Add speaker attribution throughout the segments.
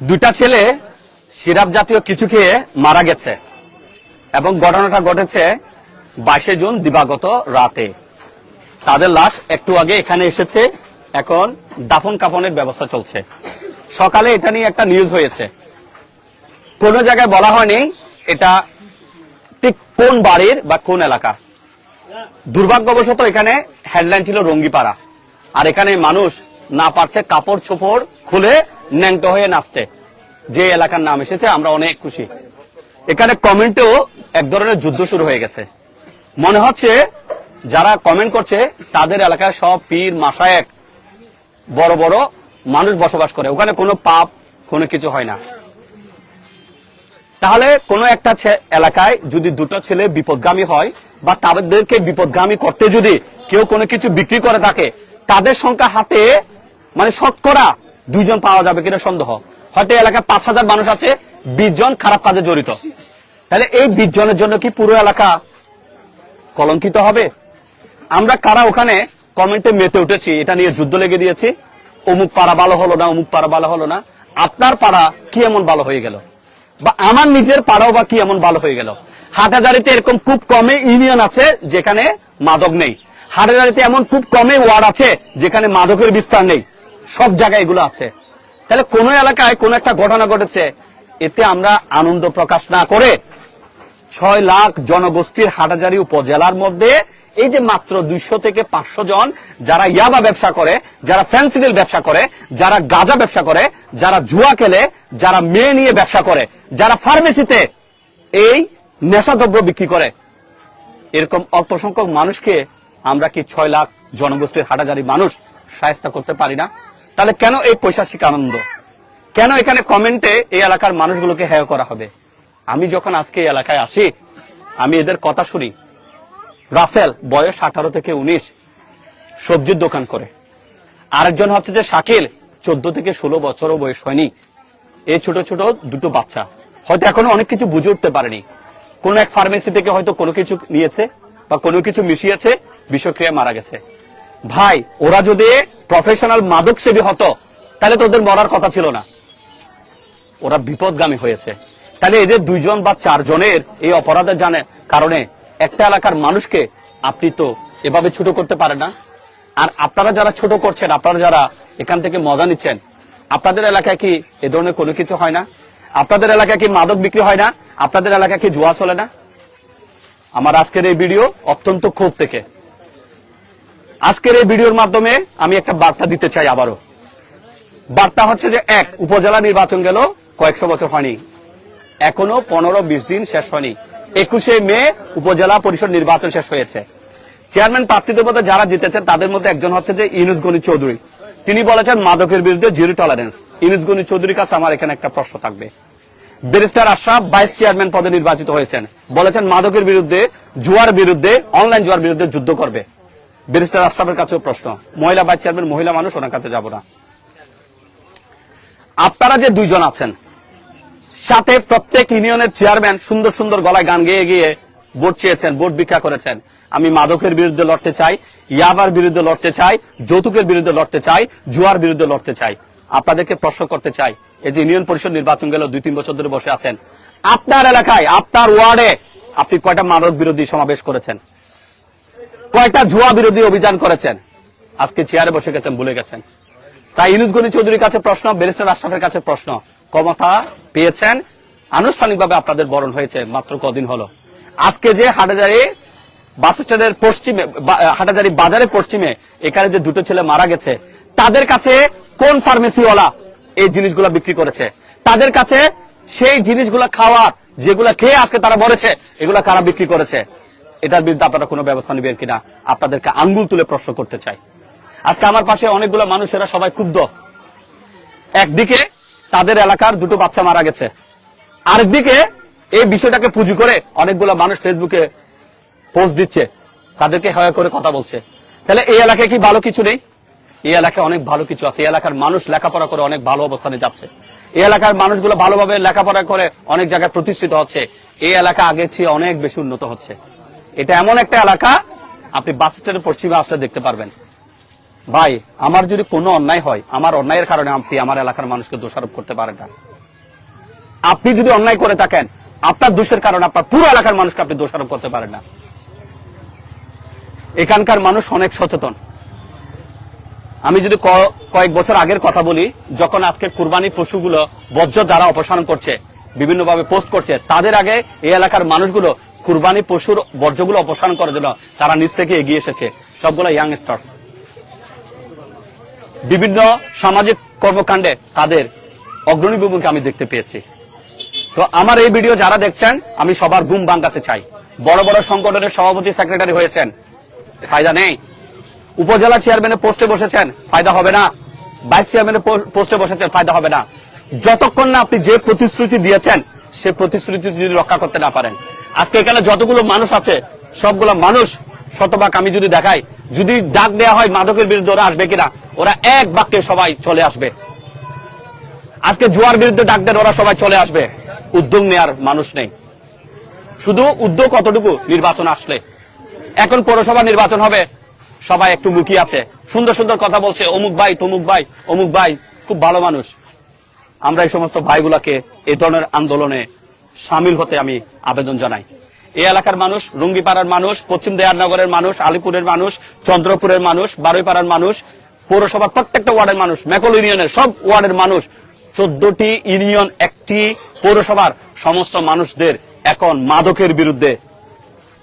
Speaker 1: দুইটা ছেলে সিরাপ জাতীয় কিছু খেয়ে মারা গেছে এবং ঘটনাটা ঘটেছে বাইশে জুন দিবাগত রাতে। তাদের লাশ একটু আগে এখানে এসেছে, এখন দাফন কাফনের ব্যবস্থা চলছে। সকালে এটা নিয়ে একটা নিউজ হয়েছে। কোন জায়গায় বলা হয়নি এটা ঠিক কোন বাড়ির বা কোন এলাকা। দুর্ভাগ্যবশত এখানে হেডলাইন ছিল রঙ্গিপাড়া। আর এখানে মানুষ না পারছে, কাপড় চোপড় খুলে ন্যাংট হয়ে নাচতে। যে এলাকার নাম এসেছে, আমরা অনেক খুশি। এখানে কমেন্টেও এক ধরনের যুদ্ধ শুরু হয়ে গেছে। মনে হচ্ছে যারা কমেন্ট করছে, তাদের এলাকায় সব পীর মাসায়েক বড় বড় মানুষ বসবাস করে। ওখানে কোনো পাপ, কোনো কিছু হয় না। তাহলে কোনো একটা এলাকায় যদি দুটো ছেলে বিপদগামী হয়, বা তাদেরকে বিপদগামী করতে যদি কেউ কোনো কিছু বিক্রি করে থাকে, তাদের সংখ্যা হাতে মানে শতকরা দুইজন পাওয়া যাবে কিনা সন্দেহ। হয়তো এলাকায় পাঁচ হাজার মানুষ আছে, বিশ জন খারাপ কাজে জড়িত। তাহলে এই বিশ জনের জন্য কি পুরো এলাকা কলঙ্কিত হবে? আমরা কারা ওখানে কমেন্টে মেতে উঠেছি, এটা নিয়ে যুদ্ধ লেগে দিয়েছি। অমুক পাড়া ভালো হলো না, অমুক পাড়া ভালো হলো না। আপনার পাড়া কি এমন ভালো হয়ে গেল? বা আমার নিজের পাড়াও বা কি এমন ভালো হয়ে গেল? হাটাজারিতে এরকম খুব কমে ইউনিয়ন আছে যেখানে মাদক নেই। হাটাজারিতে এমন খুব কমে ওয়ার্ড আছে যেখানে মাদকের বিস্তার নেই। সব জায়গায় এগুলো আছে। তাহলে কোন এলাকায় কোন একটা ঘটনা ঘটেছে, এতে আমরা আনন্দ প্রকাশ না করে ছয় লাখ জনগোষ্ঠীর হাটাজারি উপজেলার মধ্যে, এই যে মাত্র দুইশো থেকে পাঁচশো জন যারা ইয়াবা ব্যবসা করে, যারা ফ্যান্সিডিল ব্যবসা করে, যারা গাঁজা ব্যবসা করে, যারা জুয়া খেলে, যারা মেয়ে নিয়ে ব্যবসা করে, যারা ফার্মেসিতে এই নেশাদ্রব্য বিক্রি করে, এরকম অল্প সংখ্যক মানুষকে আমরা কি ছয় লাখ জনগোষ্ঠীর হাটাজারি মানুষ সায়স্তা করতে পারি না? তাহলে কেন এই পৈশাচিক আনন্দ? কেন এখানে কমেন্টে এই এলাকার মানুষগুলোকে হেয় করা হবে? আমি যখন আজকে এই এলাকায় আসি, আমি এদের কথা শুনি। রাসেল, বয়স আঠারো থেকে উনিশ, সবজির দোকান করে। আরেকজন হচ্ছে যে শাকিল, চোদ্দ থেকে ষোলো বছরও বয়স হয়নি। এই ছোট ছোট দুটো বাচ্চা। হয়তো এখনও অনেক কিছু বুঝে উঠতে পারেনি। কোন এক ফার্মেসি থেকে হয়তো কোনো কিছু নিয়েছে বা কোনো কিছু মিশিয়েছে বিষক্রিয়া মারা গেছে। ভাই, ওরা যদি প্রফেশনাল মাদক সেবী হতো, তাহলে তো ওদের মরার কথা ছিল না। ওরা বিপদগামী হয়েছে। তাহলে এদের দুইজন বা চারজনের এই অপরাধের জানে কারণে একটা এলাকার মানুষকে আপনি তো এভাবে ছোট করতে পারেন না। আর আপনারা যারা ছোট করছেন, আপনারা যারা এখান থেকে মজা নিচ্ছেন, আপনাদের এলাকায় কি এ ধরনের কোনো কিছু হয় না? আপনাদের এলাকায় কি মাদক বিক্রি হয় না? আপনাদের এলাকায় কি জুয়া চলে না? আমার আজকের এই ভিডিও অত্যন্ত ক্ষোভ থেকে। আজকের এই ভিডিওর মাধ্যমে আমি একটা বার্তা দিতে চাই আবারও। বার্তা হচ্ছে যে, এক, উপজেলা নির্বাচন গেল, কয়েকশো বছর হয়নি। এখনও পনেরো, বিশ দিন শেষ হয়নি। একুশে মে উপজেলা পরিষদ নির্বাচন শেষ হয়েছে। চেয়ারম্যান প্রার্থীদের মধ্যে যারা জিতেছেন, তাদের মধ্যে একজন হচ্ছে যে ইনুস গনি চৌধুরী। তিনি বলেছেন, মাদকের বিরুদ্ধে জিরো টলারেন্স ইনুস গনি চৌধুরীর কাছে আমার এখানে একটা প্রশ্ন থাকবে। ব্যারিস্টার আশরাফ ভাইস চেয়ারম্যান পদে নির্বাচিত হয়েছেন। বলেছেন, মাদকের বিরুদ্ধে, জুয়ার বিরুদ্ধে, অনলাইন জুয়ার বিরুদ্ধে যুদ্ধ করবে। ব্যারিস্টার আশরাফের কাছেও প্রশ্ন। মহিলা ভাইস চেয়ারম্যান, মহিলা মানুষ, ওনার কাছে যাব না। আপনারা যে দুইজন আছেন, সাথে প্রত্যেক ইউনিয়নের চেয়ারম্যান সুন্দর সুন্দর গলায় গান গেয়ে গিয়ে ভোট চেয়েছেন, ভোট ভিক্ষা করেছেন। আমি মাদকের বিরুদ্ধে লড়তে চাই, ইয়াবার বিরুদ্ধে লড়তে চাই, যৌতুকের বিরুদ্ধে লড়তে চাই, জুয়ার বিরুদ্ধে লড়তে চাই। আপনাদেরকে প্রশ্ন করতে চাই, এই যে ইউনিয়ন পরিষদ নির্বাচন গেল দুই তিন বছর ধরে বসে আছেন। আপনার এলাকায়, আপনার ওয়ার্ডে আপনি কয়টা মাদক বিরোধী সমাবেশ করেছেন? কয়টা জুয়া বিরোধী অভিযান করেছেন? আজকে চেয়ারে বসে গেছেন, ভুলে গেছেন। তাই ইনুস গনি চৌধুরীর কাছে প্রশ্ন, ব্যারিস্টার আশরাফের কাছে প্রশ্ন। ক্ষমতা পেয়েছেন? আনুষ্ঠানিকভাবে আপনাদের বরণ হয়েছে, মাত্র কদিন হলো। আজকে যে হাটাজারি বাস স্ট্যান্ডের পশ্চিমে হাটাজারি বাজারের পশ্চিমে এখানে যে দুটো ছেলে মারা গেছে, তাদের কাছে কোন ফার্মেসিওয়ালা এই জিনিসগুলো বিক্রি করেছে? তাদের কাছে সেই জিনিসগুলো খাওয়ার যেগুলা খেয়ে আজকে তারা মরেছে, এগুলা কারা বিক্রি করেছে? এটার বিরুদ্ধে আপনারা কোনো ব্যবস্থা নেবেন কিনা? আপনাদেরকে আঙ্গুল তুলে প্রশ্ন করতে চাই। আজকে আমার পাশে অনেকগুলো মানুষেরা সবাই ক্ষুব্ধ। একদিকে তাদের এলাকার দুটো বাচ্চা মারা গেছে। আরেকদিকে এই বিষয়টাকে পুঁজি করে অনেকগুলো মানুষ ফেসবুকে পোস্ট দিচ্ছে। তাদেরকে হয়া করে কথা বলছে। তাহলে এই এলাকায় কি ভালো কিছু নেই? এই এলাকায় অনেক ভালো কিছু আছে। এই এলাকার মানুষ লেখাপড়া করে অনেক ভালো অবস্থানে যাচ্ছে। এই এলাকার মানুষগুলো ভালোভাবে লেখাপড়া করে অনেক জায়গায় প্রতিষ্ঠিত হচ্ছে। এই এলাকা আগে চেয়ে অনেক বেশি উন্নত হচ্ছে। এটা এমন একটা এলাকা, আপনি বাস স্ট্যান্ডের পশ্চিমে আসলে দেখতে পারবেন। ভাই, আমার যদি কোনো অন্যায় হয়, আমার অন্যায়ের কারণে আপনি আমার এলাকার মানুষকে দোষারোপ করতে পারেন না। আপনি যদি অন্যায় করে থাকেন, আপনার দোষের কারণে আপনার পুরো এলাকার মানুষকে আপনি দোষারোপ করতে পারেন না। এখানকার মানুষ অনেক সচেতন। আমি যদি কয়েক বছর আগের কথা বলি, যখন আজকে কুরবানি পশুগুলো বর্জ্য দ্বারা অপসারণ করছে, বিভিন্নভাবে পোস্ট করছে, তাদের আগে এই এলাকার মানুষগুলো কুরবানি পশুর বর্জ্যগুলো অপসারণ করার জন্য তারা নিজ থেকে এগিয়ে এসেছে। সবগুলো ইয়াং স্টার্স বিভিন্ন সামাজিক কর্মকাণ্ডে তাদের অগ্রণী ভূমিকা আমি দেখতে পেয়েছি। তো আমার এই ভিডিও যারা দেখছেন, আমি সবার ঘুম ভাঙাতে চাই। বড় বড় সংগঠনের সভাপতি সেক্রেটারি হয়েছেন। ফায়দা নেই। উপজেলা চেয়ারম্যানের পোস্টে বসেছেন, ফায়দা হবে না। ভাইস চেয়ারম্যানের পোস্টে বসেছেন, ফায়দা হবে না। যতক্ষণ না আপনি যে প্রতিশ্রুতি দিয়েছেন, সে প্রতিশ্রুতি যদি রক্ষা করতে না পারেন আজকে এখানে যতগুলো মানুষ আছে, সবগুলো মানুষ শতভাগ আমি যদি দেখাই, যদি ডাক দেওয়া হয় মাদকের বিরুদ্ধে ওরা আসবে কিনা, ওরা এক বাক্যে সবাই চলে আসবে। আজকে জুয়ার বিরুদ্ধে ডাক দেন, ওরা সবাই চলে আসবে। উদ্যোগ নেয়ার মানুষ নেই। শুধু উদ্যোগ কতটুকু নির্বাচন আসলে। এখন পৌরসভা নির্বাচন হবে, সবাই একটু মুখী আছে। সুন্দর সুন্দর কথা বলছে, অমুক ভাই, তমুক ভাই, অমুক ভাই, খুব ভালো মানুষ। আমরা এই সমস্ত ভাইগুলাকে এই ধরনের আন্দোলনে সামিল হতে আমি আবেদন জানাই। এই এলাকার মানুষ রুঙ্গিপাড়ার মানুষ, পশ্চিম দেয়ারনগরের মানুষ, আলিপুরের মানুষ, চন্দ্রপুরের মানুষ, বারুইপাড়ার মানুষ, পৌরসভার প্রত্যেকটা ওয়ার্ডের মানুষ, মেকল ইউনিয়নের সব ওয়ার্ডের মানুষ, চোদ্দটি ইউনিয়ন একটি পৌরসভার সমস্ত মানুষদের এখন মাদকের বিরুদ্ধে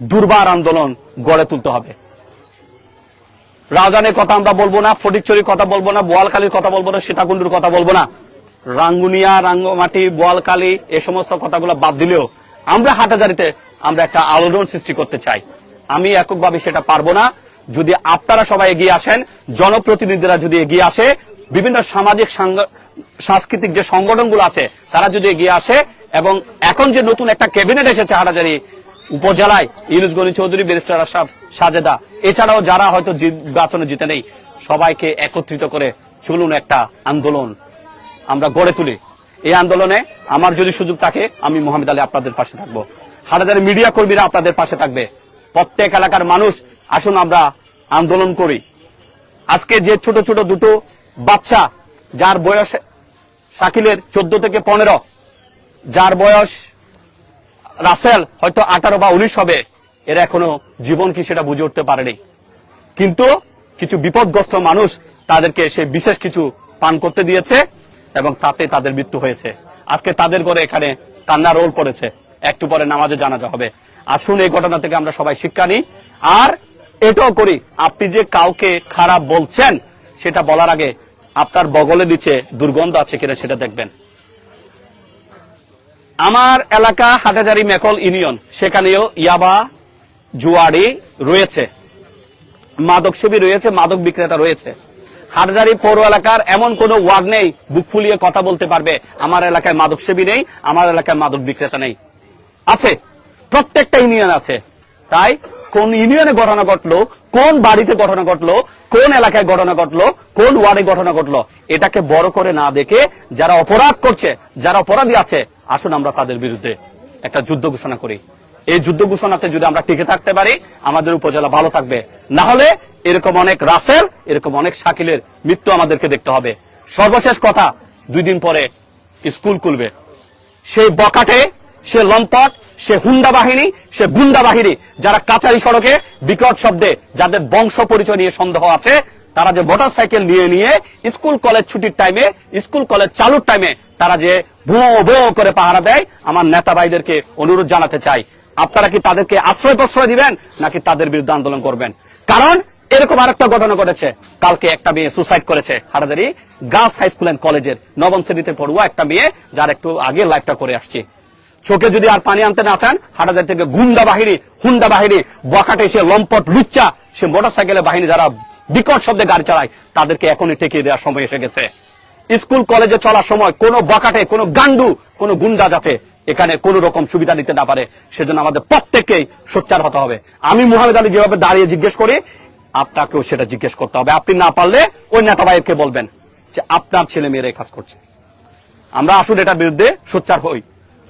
Speaker 1: দুর্বার আন্দোলন গড়ে তুলতে হবে। রাজানের কথা আমরা বলব না ফটিকচুরির কথা বলব না, বোয়ালখালীর কথা বলব না, সীতাকুণ্ডুর কথা বলব না। রাঙ্গুনিয়া, রাঙ্গমাটি বোয়ালকালী এ সমস্ত কথাগুলো বাদ দিলেও আমরা হাটাজারিতে আমরা একটা আলোড়ন সৃষ্টি করতে চাই। আমি এককভাবে সেটা পারব না। যদি আপনারা সবাই এগিয়ে আসেন, জনপ্রতিনিধিরা যদি এগিয়ে আসে, বিভিন্ন সামাজিক সাংস্কৃতিক যে সংগঠনগুলো আছে, তারা যদি এগিয়ে আসে এবং এখন যে নতুন একটা ক্যাবিনেট এসেছে হাটাজারি উপজেলায়, ইউনুস গনি চৌধুরী, ব্যারিস্টার আশরাফ সাজেদা, এছাড়াও যারা হয়তো নির্বাচনে জিতে নেই, সবাইকে একত্রিত করে চলুন একটা আন্দোলন আমরা গড়ে তুলি। এই আন্দোলনে আমার যদি সুযোগ থাকে, আমি মোহাম্মদ আলী আপনাদের পাশে থাকব। হাজার মিডিয়া কর্মীরা আপনাদের পাশে থাকবে। প্রত্যেক এলাকার মানুষ, আসুন আমরা আন্দোলন করি। আজকে যে ছোট ছোট দুটো বাচ্চা, যার বয়স শাকিলের চোদ্দ থেকে পনেরো, যার বয়স রাসেল হয়তো আঠারো বা উনিশ হবে, এরা এখনও জীবন কি সেটা বুঝে উঠতে পারেনি। কিন্তু কিছু বিপদগ্রস্ত মানুষ তাদেরকে সে বিশেষ কিছু পান করতে দিয়েছে। এবং তাতে তাদের মৃত্যু হয়েছে। আজকে তাদের ঘরে এখানে কান্না রোল পড়েছে। একটু পরে নামাজে জানাজা হবে। আসুন এই ঘটনা থেকে আমরা সবাই শিক্ষা নিই। আর এটাও করি, আপনি যে কাউকে খারাপ বলছেন, সেটা বলার আগে আপনার বগলে দিচ্ছে দুর্গন্ধ আছে কিনা সেটা দেখবেন। আমার এলাকা হাটাজারি মেকল ইউনিয়ন, সেখানেও ইয়াবা জুয়ারি রয়েছে। মাদক সেবী রয়েছে, মাদক বিক্রেতা রয়েছে। হাটজারি পৌর এলাকার এমন কোন ওয়ার্ড নেই, বুক ফুলিয়ে কথা বলতে পারবে। আমার এলাকায় মাদক সেবী নেই, আমার এলাকায় মাদক বিক্রেতা নেই। আছে, প্রত্যেকটা ইউনিয়ন আছে। তাই কোন ইউনিয়নে ঘটনা ঘটলো, কোন বাড়িতে ঘটনা ঘটলো, কোন এলাকায় ঘটনা ঘটলো, কোন ওয়ার্ডে ঘটনা ঘটলো, এটাকে বড় করে না দেখে যারা অপরাধ করছে, যারা অপরাধী আছে, আসুন আমরা তাদের বিরুদ্ধে একটা যুদ্ধ ঘোষণা করি। এই যুদ্ধ ঘোষণাতে যদি আমরা টিকে থাকতে পারি, আমাদের উপজেলা ভালো থাকবে। না হলে এরকম অনেক রাসেল, এরকম অনেক শাকিলের মৃত্যু আমাদেরকে দেখতে হবে। সর্বশেষ কথা, দুই দিন পরে স্কুল খুলবে? সেই বকাটে, সে লম্পট, সে হুন্ডা বাহিনী, সে গুন্ডা বাহিনী, যারা কাচারি সড়কে বিকট শব্দে যাদের বংশ পরিচয় নিয়ে সন্দেহ আছে, তারা যে মোটর সাইকেল নিয়ে নিয়ে স্কুল কলেজ ছুটির টাইমে, স্কুল কলেজ চালুর টাইমে তারা যে ভো ভো করে পাহারা দেয়, আমার নেতা ভাইদেরকে অনুরোধ জানাতে চাই। আপনারা কি তাদেরকে আশ্রয় প্রশ্রয় দিবেন, নাকি তাদের বিরুদ্ধে আন্দোলন করবেন? কারণ এরকম আরেকটা ঘটনা ঘটেছে। কালকে একটা মেয়ে সুসাইড করেছে Hathazari girls high school and কলেজের নবম শ্রেণীতে পড়ুয়া একটা মেয়ে, যার একটু আগে লাইফটা করে আসছে। চোখে যদি আর পানি আনতে না চান হাটাজার থেকে গুন্ডা বাহিনী, হুন্ডা বাহিনী বকাটে সে লম্পট লুচ্চা, সে মোটর সাইকেলের বাহিনী যারা বিকট শব্দে গাড়ি চালায়, তাদেরকে এখনই টেকিয়ে দেওয়ার সময় এসে গেছে। স্কুল কলেজে চলার সময় কোনো বকাটে কোনো গান্ডু কোন গুন্ডা যাতে এখানে কোন রকম সুবিধা নিতে না পারে, সেজন্য আমাদের প্রত্যেককেই সোচ্চার হতে হবে। আমি মোহামেদ আলী যেভাবে দাঁড়িয়ে জিজ্ঞেস করি, আপনাকেও সেটা জিজ্ঞেস করতে হবে। আপনি না পারলে ওই নেতা ভাইকে বলবেন যে আপনার ছেলে মেয়েরা কাজ করছে। আমরা আসুন এটার বিরুদ্ধে সোচ্চার হই।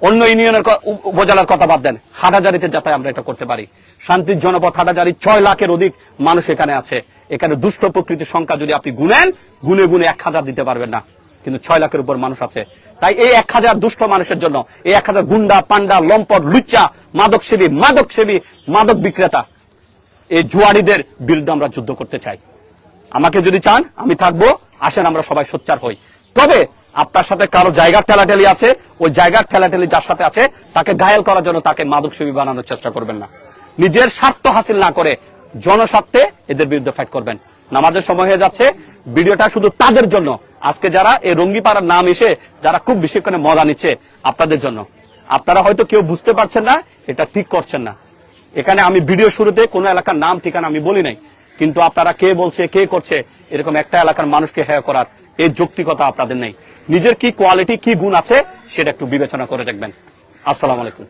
Speaker 1: অন্য ইউনিয়নের উপজেলার কথা বাদ দেন, হাটাজারিতে যাতে আমরা এটা করতে পারি। শান্তির জনপথ হাটাজারি ছয় লাখের অধিক মানুষ এখানে আছে। এখানে দুষ্ট প্রকৃতির সংখ্যা যদি আপনি গুনেন, গুনে গুনে এক হাজার দিতে পারবেন না। কিন্তু ছয় লাখের উপর মানুষ আছে। তাই এই এক হাজার দুষ্ট মানুষের জন্য, এই এক হাজার গুন্ডা পান্ডা লম্পট, লুচ্চা মাদক সেবী মাদক সেবী মাদক বিক্রেতা, এই জুয়ারিদের বিরুদ্ধে আমরা যুদ্ধ করতে চাই। আমাকে যদি চান, আমি থাকব। আসেন, আমরা সবাই সোচ্চার হই। তবে আপনার সাথে কারও জায়গার ঠেলাঠেলি আছে, ওই জায়গার ঠেলাঠেলি যার সাথে আছে, তাকে ঘায়াল করার জন্য তাকে মাদক সেবী বানানোর চেষ্টা করবেন না। নিজের স্বার্থ হাসিল না করে জনস্বার্থে এদের বিরুদ্ধে ফাইট করবেন। নামাজের সময় হয়ে যাচ্ছে। ভিডিওটা শুধু তাদের জন্য আজকে যারা এই রঙ্গিপাড়ার নাম এসে যারা খুব বেশি করে মজা নিচ্ছে আপনাদের জন্য। আপনারা হয়তো কেউ বুঝতে পারছেন না, এটা ঠিক করছেন না। এখানে আমি ভিডিও শুরুতে কোন এলাকার নাম, ঠিকানা আমি বলি নাই, কিন্তু আপনারা কে বলছে, কে করছে, এরকম একটা এলাকার মানুষকে হেয় করার এই যৌক্তিকতা আপনাদের নেই। নিজের কি কোয়ালিটি কি গুণ আছে, সেটা একটু বিবেচনা করে দেখবেন। আসসালামু আলাইকুম।